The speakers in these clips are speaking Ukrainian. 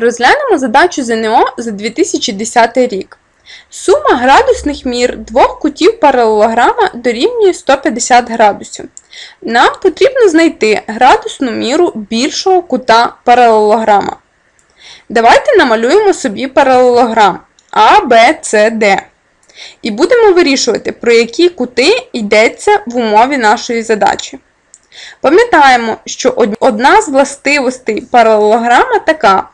Розглянемо задачу ЗНО за 2010 рік. Сума градусних мір двох кутів паралелограма дорівнює 150 градусів. Нам потрібно знайти градусну міру більшого кута паралелограма. Давайте намалюємо собі паралелограм А, Б, С, Д. І будемо вирішувати, про які кути йдеться в умові нашої задачі. Пам'ятаємо, що одна з властивостей паралелограма така: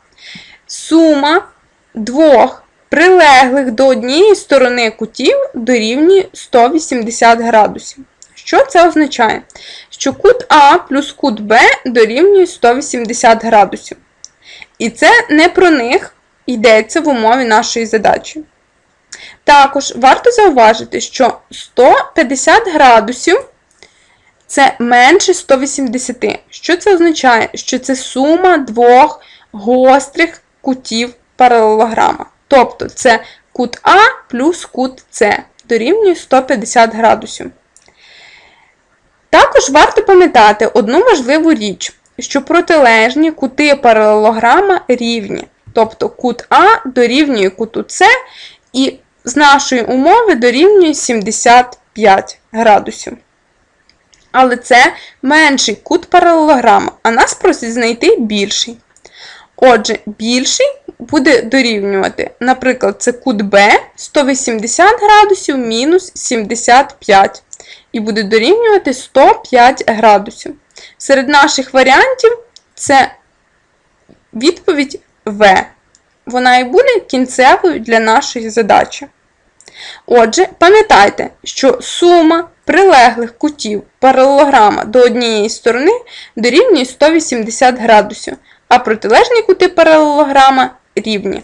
сума двох прилеглих до однієї сторони кутів дорівнює 180 градусів. Що це означає? Що кут А плюс кут Б дорівнює 180 градусів. І це не про них йдеться в умові нашої задачі. Також варто зауважити, що 150 градусів це менше 180. Що це означає? Що це сума двох гострих кутів паралелограма. Тобто це кут А плюс кут С дорівнює 150 градусів. Також варто пам'ятати одну важливу річ, що протилежні кути паралелограма рівні. Тобто кут А дорівнює куту С і з нашої умови дорівнює 75 градусів. Але це менший кут паралелограма, а нас просять знайти більший. Отже, більший буде дорівнювати, наприклад, це кут Б 180 градусів мінус 75 і буде дорівнювати 105 градусів. Серед наших варіантів це відповідь В. Вона і буде кінцевою для нашої задачі. Отже, пам'ятайте, що сума прилеглих кутів паралелограма до однієї сторони дорівнює 180 градусів, а протилежні кути паралелограма рівні.